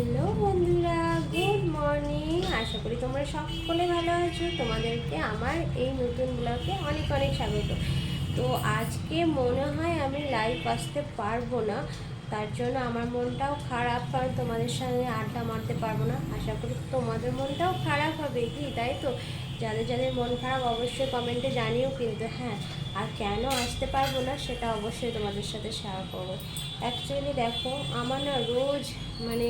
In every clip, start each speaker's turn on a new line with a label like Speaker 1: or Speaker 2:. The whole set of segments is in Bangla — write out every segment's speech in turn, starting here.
Speaker 1: হ্যালো বন্ধুরা গুড মর্নিং আশা করি তোমরা সকলে ভালো আছো। তোমাদেরকে আমার এই নতুন ব্লগে অনেক অনেক স্বাগত। তো আজকে মনে হয় আমি লাইভ আসতে পারব না। তার জন্য আমার মনটাও খারাপ, কারণ তোমাদের সঙ্গে আড্ডা মারতে পারব না। আশা করি তোমাদের মনটাও খারাপ হবে কি, তাই তো? যাদের যাদের মন খারাপ, অবশ্যই কমেন্টে জানিও কিন্তু হ্যাঁ আর কেন আসতে পারব না, সেটা অবশ্যই তোমাদের সাথে শেয়ার করব। অ্যাকচুয়ালি দেখো, আমার না রোজ মানে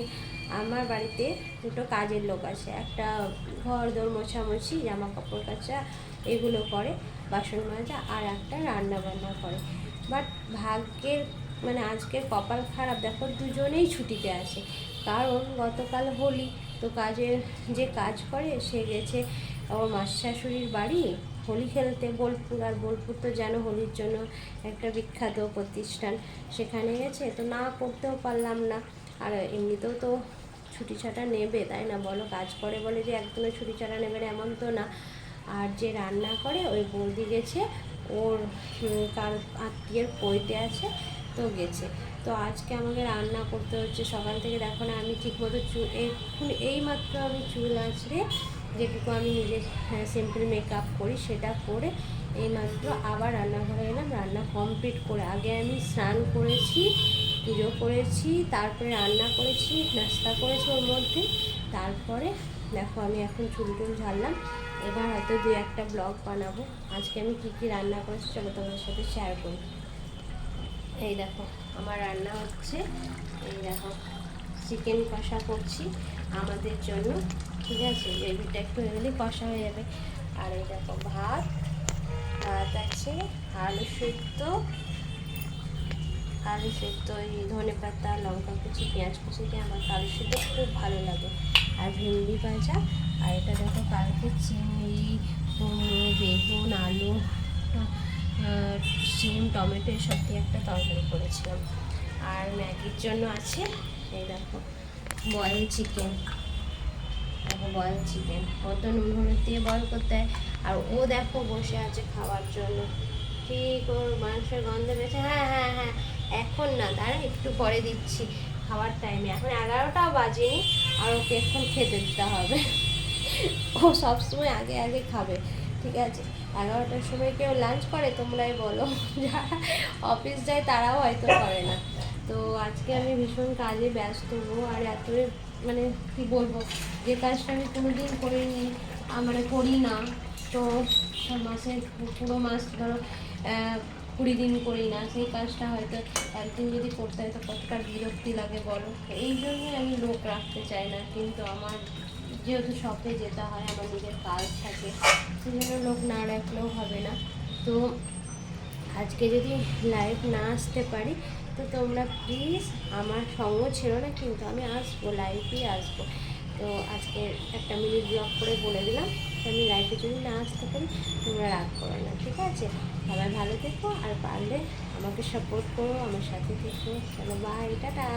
Speaker 1: আমার বাড়িতে দুটো কাজের লোক আছে একটা ঘর, দোর, মোছামুছি জামা কাপড় কাচা, এগুলো করে, বাসন মাজা, আর একটা রান্না বান্না করে। বাট ভাগ্যের মানে আজকের কপাল খারাপ, দেখো দুজনেই ছুটিতে আছে। কারণ গতকাল হোলি, তো কাজের যে কাজ করে, সে গেছে আমার মাস শাশুড়ির বাড়ি, হোলি খেলতে, বোলপুর। আর বোলপুর তো যেন হোলির জন্য একটা বিখ্যাত প্রতিষ্ঠান। সেখানে গেছে, তো না করতেও পারলাম না। আর এমনিতেও তো ছুটি ছাটা নেবে, তাই না? বলো, কাজ করে বলে যে একদমই ছুটি ছাটা নেবে না, এমন তো না। আর যে রান্না করে, ওই বৌদি গেছে, ওর কার আত্মীয়ের পইতে আছে, তো গেছে। তো আজকে আমাকে রান্না করতে হচ্ছে, সকাল থেকে দেখো না, আমি ঠিকমতো চুল এখন এইমাত্র আমি চুল আঁচড়ে যেটুকু আমি নিজে সিম্পল মেকআপ করি, সেটা করে এইমাত্র আবার রান্নাঘরে এলাম, রান্না কমপ্লিট করে। আগে আমি স্নান করেছি পুজো করেছি, তারপরে রান্না করেছি, নাস্তা করেছি ওর মধ্যে। তারপরে দেখো আমি এখন চুল টুল ঝাড়লাম। এবার হয়তো দু একটা ব্লগ বানাবো। আজকে আমি কী কী রান্না করেছি চলো তোমাদের সাথে শেয়ার করি। এই দেখো, আমার রান্না হচ্ছে, এই দেখো চিকেন কষা করছি আমাদের জন্য, ঠিক আছে? গ্রেভিটা একটু হয়ে কষা হয়ে যাবে। আর এই দেখো ভাত ভাত আছে, আলু সেদ্ধ আলু সেদ্ধ এই ধনে পাতা, লঙ্কা কুচি, পেঁয়াজ কুচি দিয়ে আমার আলু সেদ্ধ খুব ভালো লাগে। আর ভেন্ডি ভাজা, আর এটা দেখো কালকে চিংড়ি বেগুন, আলু সিম, টমেটো এসব দিয়ে একটা তরকারি করেছিলাম। আর ম্যাগির জন্য আছে, এই দেখো, বয়েল চিকেন। দেখো বয়েল চিকেন ও তো নুন হলুদ দিয়ে বয়েল করতে হয়। আর ও দেখো বসে আছে খাওয়ার জন্য। ঠিক ওর মাংসের গন্ধ পেয়েছে হ্যাঁ হ্যাঁ হ্যাঁ। এখন না, দাঁড়া, একটু পরে দিচ্ছি খাওয়ার টাইমে এখন এগারোটাও বাজেনি আর ওকে এখন খেতে দিতে হবে। ও সবসময় আগে আগে খাবে, ঠিক আছে? এগারোটার সময় কেউ লাঞ্চ করে, তোমরাই বলো। যারা অফিস যায়, তারাও হয়তো করে না। তো আজকে আমি ভীষণ কাজে ব্যস্ত হব, আর এত মানে কি বলব, যে কাজটা আমি কোনোদিন করিনি মানে করি না। তো মাসে পুরো মাস ধরো কুড়ি দিন করি না, সেই কাজটা হয়তো একদিন যদি করতে হয় তো কতটা বিরক্তি লাগে বলো? এই জন্যই আমি লোক রাখতে চাই না, কিন্তু আমার যেহেতু শপে যেতে হয়, আমার নিজের কাজ থাকে সেই জন্য লোক না রাখলেও হবে না। তো আজকে যদি লাইভ না আসতে পারি, তো তোমরা প্লিজ আমার সঙ্গ ছিল না, কিন্তু আমি আসব লাইভই আসব। তো আজকে একটা মিনিট ব্লগ করে বলে দিলাম আমি লাইভে যদি না আসতে পারি, তোমরা রাগ করো না, ঠিক সবাই ভালো থেকো আর পারলে আমাকে সাপোর্ট করো আমার সাথে থেকো। চলো বাই টাটা।